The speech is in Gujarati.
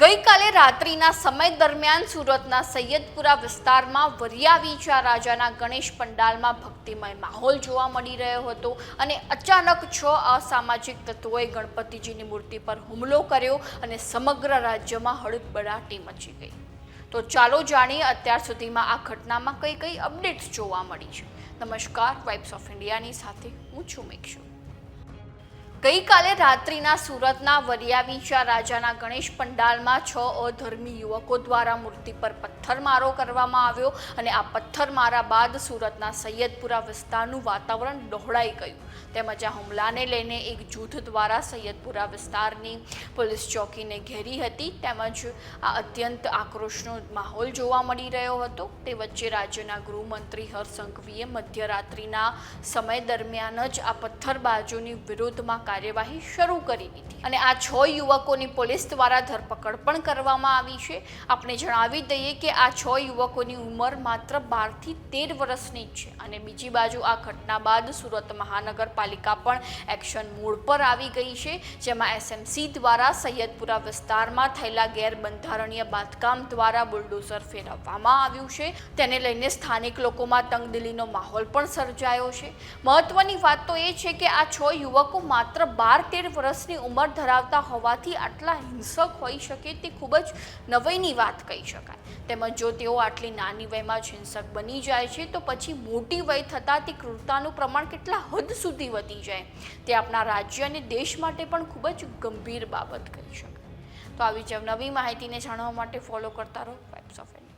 ગઈકાલે રાત્રિના સમય દરમિયાન સુરતના સૈયદપુરા વિસ્તારમાં વરિયાવીચા રાજાના ગણેશ પંડાલમાં ભક્તિમય માહોલ જોવા મળી રહ્યો હતો અને અચાનક છ અસામાજિક તત્વોએ ગણપતિજીની મૂર્તિ પર હુમલો કર્યો અને સમગ્ર રાજ્યમાં હળબડાટી મચી ગઈ. તો ચાલો જાણીએ અત્યાર સુધીમાં આ ઘટનામાં કઈ કઈ અપડેટ્સ જોવા મળી છે. નમસ્કાર વાઇબ્સ ઓફ ઇન્ડિયાની સાથે હું છું મેક્ષુ ગઈકાલે રાત્રિના સુરતના વરિયાવીચા રાજાના ગણેશ પંડાલમાં છ અધર્મી યુવકો દ્વારા મૂર્તિ પર પથ્થરમારો કરવામાં આવ્યો અને આ પથ્થરમારા બાદ સુરતના સૈયદપુરા વિસ્તારનું વાતાવરણ ડહોળાઈ ગયું. તેમજ આ હુમલાને લઈને એક જૂથ દ્વારા સૈયદપુરા વિસ્તારની પોલીસ ચોકીને ઘેરી હતી. તેમજ આ અત્યંત આક્રોશનો માહોલ જોવા મળી રહ્યો હતો. તે વચ્ચે રાજ્યના ગૃહમંત્રી હર્ષ સંઘવીએ મધ્યરાત્રિના સમય દરમિયાન જ આ પથ્થરબાજોની વિરુદ્ધમાં કાર્યવાહી શરૂ કરી દીધી. અને આ છ યુવકોની પોલીસ દ્વારા ધરપકડ પણ કરવામાં આવી છે. આપણે જણાવી દઈએ કે આ છ યુવકોની ઉંમર માત્ર બારથી તેર વર્ષની જ છે. અને બીજી બાજુ આ ઘટના બાદ સુરત મહાનગરપાલિકા પણ એક્શન મોડ પર આવી ગઈ છે, જેમાં એસએમસી દ્વારા સૈયદપુરા વિસ્તારમાં થયેલા ગેરબંધારણીય બાંધકામ દ્વારા બુલડોઝર ફેરવવામાં આવ્યું છે. તેને લઈને સ્થાનિક લોકોમાં તંગદિલીનો માહોલ પણ સર્જાયો છે. મહત્વની વાત તો એ છે કે આ છ યુવકો માત્ર બાર તેર વર્ષની ઉંમર ધરાવતા હોવાથી આટલા હિંસક હોઈ શકે તે ખૂબ જ નવાઈની વાત કહી શકાય. તેમજ જો તેઓ આટલી નાની વયમાં જ હિંસક બની જાય છે, તો પછી મોટી વય થતાં તે ક્રૂરતાનું પ્રમાણ કેટલા હદ સુધી વધી જાય, તે આપણા રાજ્ય અને દેશ માટે પણ ખૂબ જ ગંભીર બાબત કહી શકાય. તો આવી જ નવી માહિતીને જાણવા માટે ફોલો કરતા રહો વાઇબ્સ ઓફ